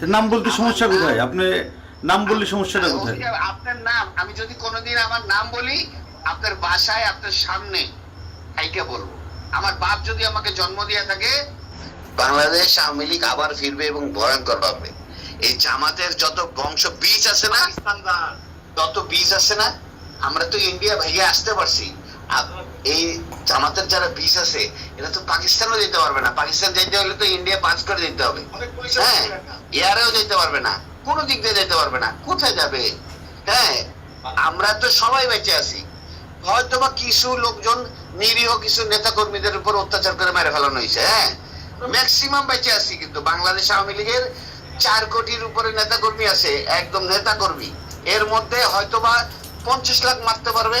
নাম বলতে সমস্যা কোথায়? আপনি নাম বললে সমস্যাটা কোথায়? আপনার নাম আমি যদি কোনোদিন আমার নাম বলি আপনার বাসায় আপনার সামনে এইটা বলব। আমার বাপ যদি আমাকে জন্ম দিয়ে থাকে বাংলাদেশ আওয়ামী লীগ আবার ফিরবে এবং ভয়ঙ্কর ভাবে এই জামাতের যত বংশ বীজ আছে না যত বীজ আছে না আমরা তো ইন্ডিয়া ভেঙে আসতে পারছি। এই জামাতের যারা বীজ আছে এরা তো পাকিস্তানও যেতে পারবে না। পাকিস্তান যেতে হলে তো ইন্ডিয়া পাঁচ করে দিতে হবে। হ্যাঁ এয়ারেও যেতে পারবে না। কোনো দিক দিয়ে যেতে পারবে না। কোথায় যাবে? হ্যাঁ আমরা তো সবাই বেঁচে আছি। হয়তো বা কিছু লোকজন নিরীহ কিছু নেতা কর্মীদের উপর অত্যাচার করে মেরে ফেলানো হয়েছে হ্যাঁ। ম্যাক্সিমাম বেঁচে আছি কিন্তু বাংলাদেশ আওয়ামী লীগের চার কোটির উপরে নেতা কর্মী আছে একদম নেতা কর্মী এর মধ্যে হয়তো বা পঞ্চাশ লাখ মারতে পারবে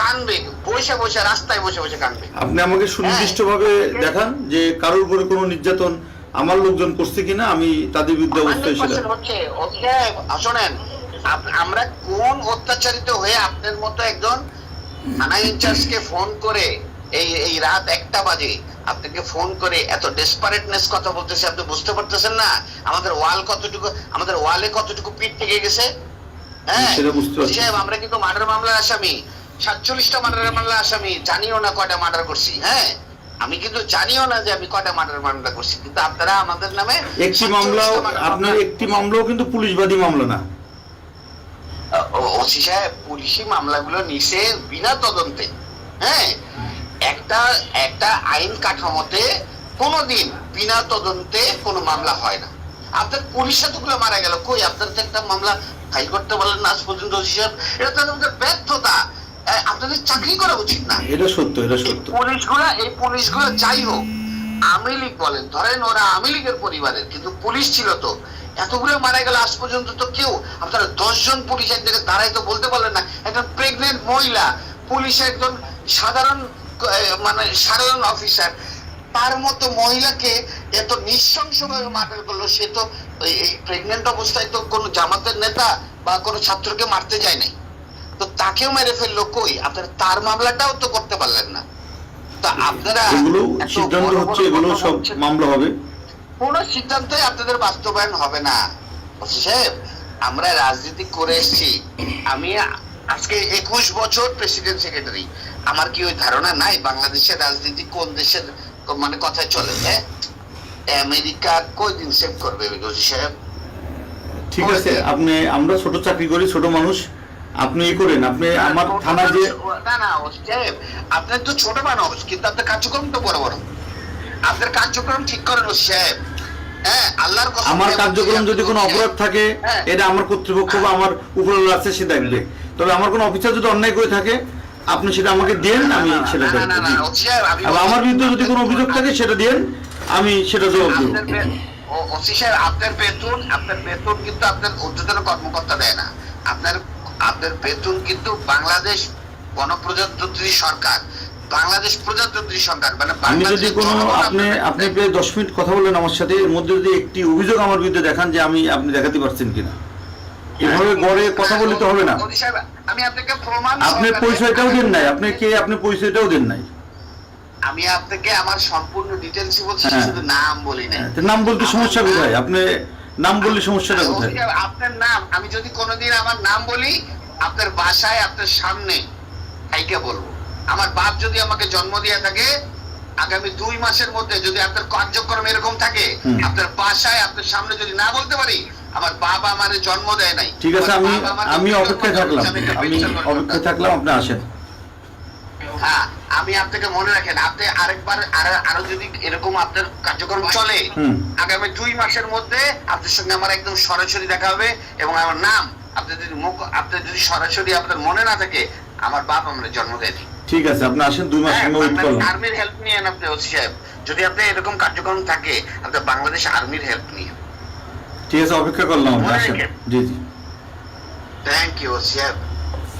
কানবে বসে বসে রাস্তায় বসে বসে কানবে। আপনি আমাকে সুনির্দিষ্টভাবে দেখান যে কারোর উপরে কোনো নির্যাতন আমার লোকজন করছে কিনা আমি তাদের বিরুদ্ধে অবস্থায় ছিলাম 100% হচ্ছে ওকে শোনেন আমরা কোন অত্যাচারিত হয়ে আপনার মতো একজন থানা ইনচার্জকে ফোন করে এই এই রাত একটা বাজে আপনাকে ফোন করে এত ডেসপারেটনেস কথা বলতেছে আপনি বুঝতে পারতেছেন না? আমাদের ওয়াল কতটুকু আমাদের ওয়ালে কতটুকু পিঠ থেকে গেছে? হ্যাঁ? আমরা কিন্তু মার্ডার মামলার আসামি। সাতচল্লিশটা মার্ডার মামলা আসামি জানিও না কয়টা মার্ডার করছি হ্যাঁ? আমি কিন্তু জানিও না যে আমি কয়টা মার্ডার মামলা করছি কিন্তু আপনারা আমাদের নামে একটি মামলাও আপনার একটি মামলাও কিন্তু পুলিশবাদী মামলা না। ওসি সাহেব পুলিশি মামলাগুলো নিছে বিনা তদন্তে হ্যাঁ? একটা একটা আইন কাঠামোতে কোনোদিন বিনা তদন্তে কোনো মামলা হয় না। আপনার পুলিশ এতগুলো মারা গেল কই আপনার তো একটা মামলা ফাইল করতে পারলেন না আজ পর্যন্ত ওসি সাহেব এটা তো ব্যর্থতা। আপনাদের চাকরি করা উচিত না। এটা সত্য এটা সত্য। পুলিশগুলা এই পুলিশগুলো যাই হোক আওয়ামী লীগ বলেন ধরেন ওরা আওয়ামী লীগের পরিবারের কিন্তু পুলিশ ছিল তো। এতগুলো মারা গেল আজ পর্যন্ত তো কেউ আপনারা দশজন পুলিশ দাঁড়াই তো বলতে পারলেন না একজন প্রেগনেন্ট মহিলা পুলিশ একজন সাধারণ মানে সাধারণ অফিসার তার মতো মহিলাকে এত নৃশংসভাবে মার্ডার করল সে তো এই- এই প্রেগনেন্ট অবস্থায় তো কোনো জামাতের নেতা বা কোনো ছাত্রকে মারতে যায় নাই। তো তাকেও মেরে ফেলল কই? আপনারা তার মামলাটাও তো করতে পারলেন না। তা আপনারা এগুলো সিদ্ধান্ত হচ্ছে এগুলো সব মামলা হবে। কোন সিদ্ধান্তই আপনাদের বাস্তবায়ন হবে না। সাহেব আমরা রাজনীতি করে এসেছি। আমি আজকে একুশ বছর প্রেসিডেন্ট সেক্রেটারি। আমার কি ওই ধারণা নাই বাংলাদেশের রাজনীতি কোন দেশের মানে কথায় চলে? হ্যাঁ? আমেরিকা কই দিন সেভ করবে সাহেব? ঠিক আছে আপনি আমরা ছোট চাকরি করি ছোট মানুষ। আপনি ই করেন আপনি আমার থানা যে না না আপনার তো ছোট মানুষ কিন্তু আপনার কার্যক্রম তো বড় বড়। আপনার কার্যক্রম ঠিক করেন সাহেব হ্যাঁ আমার কার্যক্রম যদি কোনো অপরাধ থাকে হ্যাঁ। এটা আমার কর্তৃপক্ষ বা আমার উপরে আছে সে দেখবে। তবে আমার কোনো অফিসার যদি অন্যায় করে থাকে আপনি সেটা আমাকে দেন আমি সেটা না, না, না, দেখব আমার বিরুদ্ধে যদি কোনো অভিযোগ থাকে সেটা দেন আমি সেটা জবাব দেবো। আপনার বেতন আপনার বেতন কিন্তু আপনার ঊর্ধ্বতন কর্মকর্তা দেয় না। আপনার আপনার বেতন কিন্তু বাংলাদেশ গণপ্রজাতন্ত্রী সরকার বাংলাদেশ প্রজাতন্ত্রী সরকার মানে আমি যদি কোনো আপনি আপনি প্রায় দশ মিনিট কথা বললেন আমার সাথে এর মধ্যে যদি একটি অভিযোগ আমার বিরুদ্ধে দেখান যে আমি আপনি দেখাতে পারছেন কিনা। এভাবে গড়ে কথা বললে তো হবে না। আমি আপনাকে প্রমাণ আপনি পরিচয়টাও দেন নাই আপনি কে আপনি পরিচয়টাও দেন নাই। আমি আপনাকে আমার সম্পূর্ণ ডিটেলস বলছি হ্যাঁ। শুধু নাম বলি না নাম বলতে সমস্যা কোথায়? আপনি নাম বললে সমস্যাটা কোথায়? আপনার নাম আমি যদি কোনোদিন আমার নাম বলি আপনার বাসায় আপনার সামনে এইটা বলব। আমার বাপ যদি আমাকে জন্ম দিয়ে থাকে আগামী দুই মাসের মধ্যে যদি আপনার কার্যক্রম এরকম থাকে আপনার বাসায় আপনার সামনে যদি না বলতে পারি আমার বাবা আমার জন্ম দেয় নাই। ঠিক আছে আমি আমি অপেক্ষায় থাকলাম। আমি। অপেক্ষায় থাকলাম আপনি আসেন। হ্যাঁ। আমি আপনাকে মনে রাখেন আপনি আরেকবার আরও যদি এরকম আপনার কার্যক্রম চলে আগামী দুই মাসের মধ্যে আপনার সঙ্গে আমার একদম সরাসরি দেখা হবে এবং আমার নাম আপনি যদি মুখ আপনার যদি সরাসরি আপনার মনে না থাকে আমার বাপ আমার জন্ম দেয়নি। ঠিক আছে আপনি আসেন দুই মাস হ্যাঁ, ওয়েট আর্মির হেল্প নিয়েন আপনি ওসি সাহেব। যদি আপনি এরকম কার্যক্রম থাকে আপনি বাংলাদেশ আর্মির হেল্প নিয়ে। ঠিক আছে অপেক্ষা করলাম আপনি আসেন। জি জি। Thank you